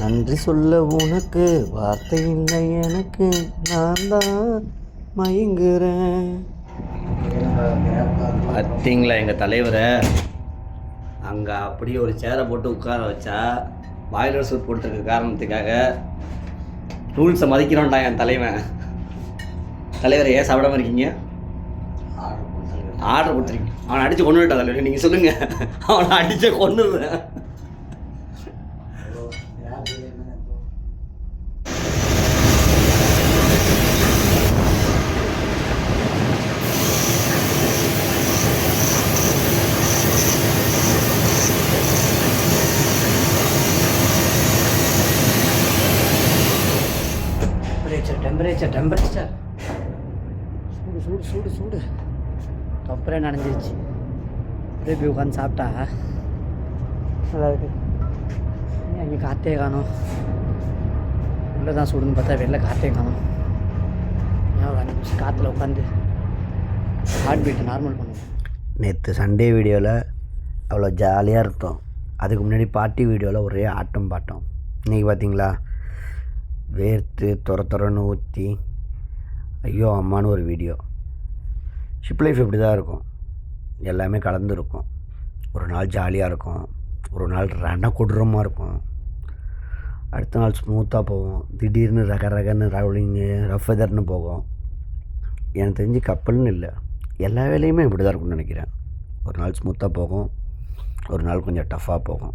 நன்றி சொல்ல உனக்கு வார்த்தை இல்லை எனக்கு. நான் தான் மயங்குறேன். பார்த்தீங்களா எங்கள் தலைவரை? அங்கே அப்படியே ஒரு சேரை போட்டு உட்கார வச்சா பாய்லர் சூட் போட்டிருக்க காரணத்துக்காக ரூல்ஸை மதிக்கிறோன்டா என் தலைவன். தலைவர் ஏன் சாப்பிடாம இருக்கீங்க? ஆர்டர் கொடுத்துருக்கீங்க. அவனை அடித்து கொண்டு விட்டா தலைவர் நீங்கள் சொல்லுங்கள் அவனை அடித்து கொண்டுடுறேன் டெம்பரேச்சர் டெம்பரேச்சர் சூடு சூடு சூடு சூடு. தொப்பரே நனைஞ்சிருச்சு அப்படியே போய் உட்காந்து சாப்பிட்டா? நல்லா இருக்கு. அங்கே காற்றே காணும். உள்ளே தான் சூடுன்னு பார்த்தா வெளில காற்றே காணும். ஏன் ஒரு அஞ்சு நிமிஷம் காற்றுல உட்காந்து ஹார்ட் பீட்டை நார்மல் பண்ணுவோம். நேற்று சண்டே வீடியோவில் அவ்வளோ ஜாலியாக இருந்தோம். அதுக்கு முன்னாடி பார்ட்டி வீடியோவில் ஒரே ஆட்டம் பாட்டம். இன்றைக்கி பார்த்தீங்களா? வேர்த்து துர துறன்னு ஊற்றி ஐயோ அம்மான்னு ஒரு வீடியோ ஷிப் லைஃப் இப்படி தான் இருக்கும். எல்லாமே கலந்துருக்கும் ஒரு நாள் ஜாலியாக இருக்கும். ஒரு நாள் ரண கொடூரமாக இருக்கும். அடுத்த நாள் ஸ்மூத்தாக போகும் திடீர்னு ரக ரகன்னு ரவுலிங்கு ரஃப் வெதர்னு போகும். எனக்கு தெரிஞ்சு கப்பல்னு இல்லை. எல்லா வேலையுமே இப்படி தான் இருக்கும்னு நினைக்கிறேன். ஒரு நாள் ஸ்மூத்தாக போகும். ஒரு நாள் கொஞ்சம் டஃப்பாக போகும்.